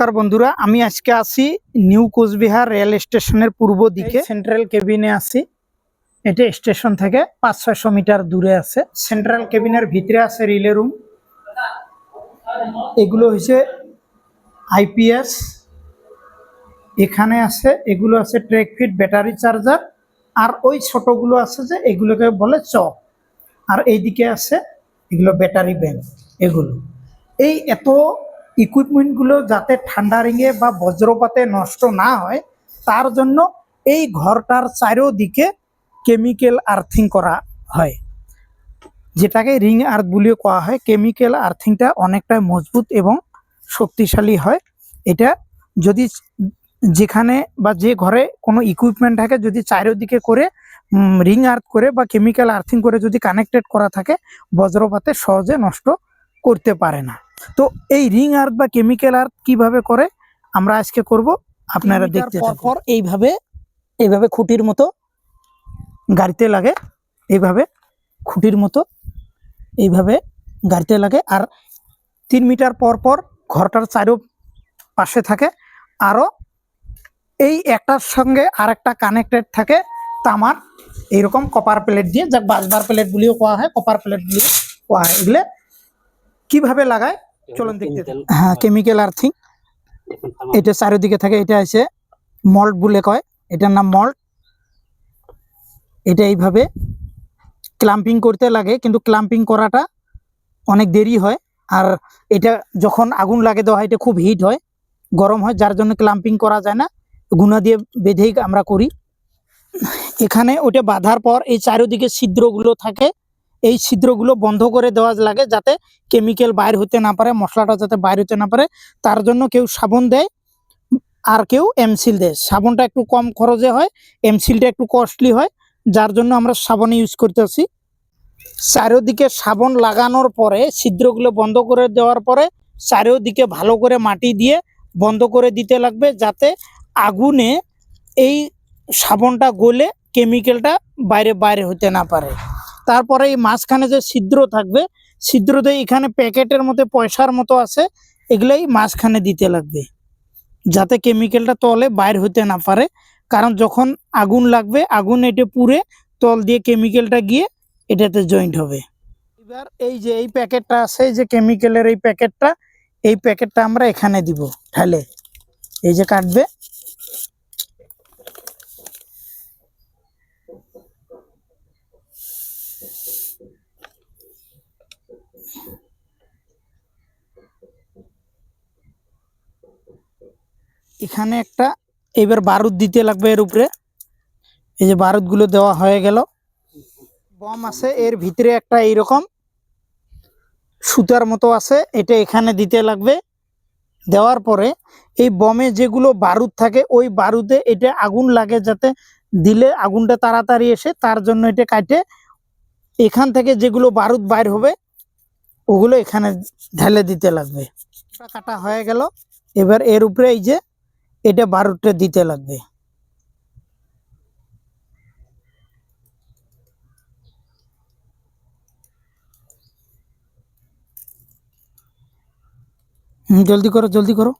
নমস্কার বন্ধুরা, আমি আজকে আসি নিউ কোচবিহার রেল স্টেশনের পূর্ব দিকে। সেন্ট্রাল কেবিনে আসি এটা স্টেশন থেকে পাঁচ ছয়শো মিটার দূরে আছে। সেন্ট্রাল কেবিনের ভিতরে আছে রিলে রুম। এগুলো হচ্ছে আইপিএস এখানে আছে, এগুলো আছে ট্রেক ফিট ব্যাটারি চার্জার আর ওই ছোটগুলো আছে যে এগুলোকে বলে চ। আর এইদিকে আছে, এগুলো ব্যাটারি ব্যাংক এগুলো। এই এত ইকুইপমেন্টগুলো যাতে ঠান্ডা রিঙে বা বজ্রপাতে নষ্ট না হয়, তার জন্য এই ঘরটার চারিদিকে কেমিক্যাল আর্থিং করা হয়। যেটাকে রিং আর্থ বলেও কোয়া হয়। কেমিক্যাল আর্থিংটা অনেকটা মজবুত এবং শক্তিশালী হয়। এটা যদি যেখানে বা যে ঘরে কোনো ইকুইপমেন্ট থাকে, যদি চারিদিকে করে রিং আর্থ করে বা কেমিক্যাল আর্থিং করে যদি কানেক্টেড করা থাকে, বজ্রপাতে সহজে নষ্ট করতে পারে না। তো এই রিং আর্থ বা কেমিক্যাল আর্থ কীভাবে করে আমরা আজকে করব। আপনারা দেখতে পর পর এইভাবে এইভাবে খুঁটির মতো গাড়িতে লাগে এইভাবে খুঁটির মতো এইভাবে গাড়িতে লাগে। আর তিন মিটার পর পর ঘরটার চারো পাশে থাকে। আরও এই একটার সঙ্গে আর একটা কানেক্টেড থাকে তামার। এইরকম কপার প্লেট দিয়ে যা বাসবার প্লেট বলিও কোয়া হয় কপার প্লেট বলিও কোয়া হয়। এগুলো কীভাবে লাগায় চলুন দেখতে হ্যাঁ কেমিক্যাল আর্থিং এটা চারিদিকে থাকে এটা আছে মল্ট বলে কয়। এটার নাম মল্ট এটা এইভাবে ক্লাম্পিং করতে লাগে কিন্তু ক্লাম্পিং করাটা অনেক দেরি হয়। আর এটা যখন আগুন লাগে দেওয়া হয় এটা খুব হিট হয় গরম হয় যার জন্য ক্লাম্পিং করা যায় না। গুনা দিয়ে বেঁধেই আমরা করি। এখানে ওটা বাঁধার পর এই চারিদিকে ছিদ্রগুলো থাকে। এই ছিদ্রগুলো বন্ধ করে দেওয়া লাগে যাতে কেমিক্যাল বাইর হতে না পারে, মশলাটা যাতে বাইর হতে না পারে। তার জন্য কেউ সাবন দেয়, আর কেউ এমসিল দেয়। সাবনটা একটু কম খরচে হয় এমসিলটা একটু কস্টলি হয়, যার জন্য আমরা সাবান ইউজ করতেছি চারিদিকে সাবন লাগানোর পরে, ছিদ্রগুলো বন্ধ করে দেওয়ার পরে, চারিদিকে ভালো করে মাটি দিয়ে বন্ধ করে দিতে লাগবে যাতে আগুনে এই সাবনটা গলে কেমিক্যালটা বাইরে বাইরে হতে না পারে। তারপরে এই মাঝখানে যে ছিদ্র থাকবে ছিদ্রতে এখানে প্যাকেটের মধ্যে পয়সার মতো আছে, এগুলাই মাঝখানে দিতে লাগবে। যাতে কেমিক্যালটা তলে বাইর হতে না পারে। কারণ যখন আগুন লাগবে, আগুন এটে পুড়ে তল দিয়ে কেমিক্যালটা গিয়ে এটাতে জয়েন্ট হবে। এবার এই যে এই প্যাকেটটা আছে যে কেমিক্যালের এই প্যাকেটটা এই প্যাকেটটা আমরা এখানে দিব ঢালে। এই যে কাটবে এখানে একটা, এবার বারুদ দিতে লাগবে এর উপরে। এই যে বারুদগুলো দেওয়া হয়ে গেল। বম আছে, এর ভিতরে একটা এইরকম সুতার মতো আছে, এটা এখানে দিতে লাগবে। দেওয়ার পরে এই বমে যেগুলো বারুদ থাকে, ওই বারুদে এটা আগুন লাগে যাতে দিলে আগুনটা তাড়াতাড়ি এসে তার জন্য এটা কাটে। এখান থেকে যেগুলো বারুদ বাইর হবে, ওগুলো এখানে ঢেলে দিতে লাগবে। কাটা হয়ে গেল। এবার এর উপরে এই যে এটা বারুদটা দিতে লাগবে। জলদি করো জলদি করো।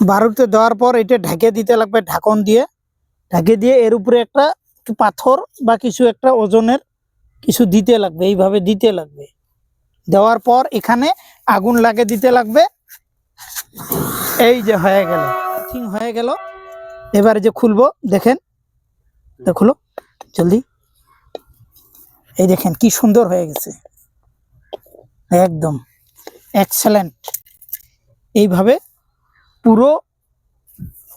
বারুদে দেওয়ার পর এটা ঢেকে দিতে লাগবে, ঢাকন দিয়ে। ঢেকে দিয়ে এর উপরে একটা পাথর বা কিছু একটা ওজনের কিছু দিতে লাগবে, এইভাবে দিতে লাগবে। দেওয়ার পর এখানে আগুন লাগে দিতে লাগবে। এই যে হয়ে গেল। ঠিক হয়ে গেল। এবারে যে খুলবো দেখেন। খুলো জলদি। এই দেখেন কি সুন্দর হয়ে গেছে। একদম। এক্সেলেন্ট এইভাবে পুরো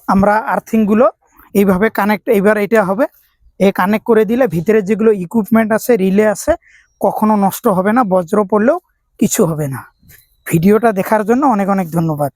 আমরা আর্থিংগুলো এইভাবে কানেক্ট এইবার এটা হবে। এই কানেক্ট করে দিলে ভিতরে যেগুলো ইকুইপমেন্ট আছে রিলে আছে কখনো নষ্ট হবে না বজ্র পড়লেও কিছু হবে না। ভিডিওটা দেখার জন্য অনেক অনেক ধন্যবাদ।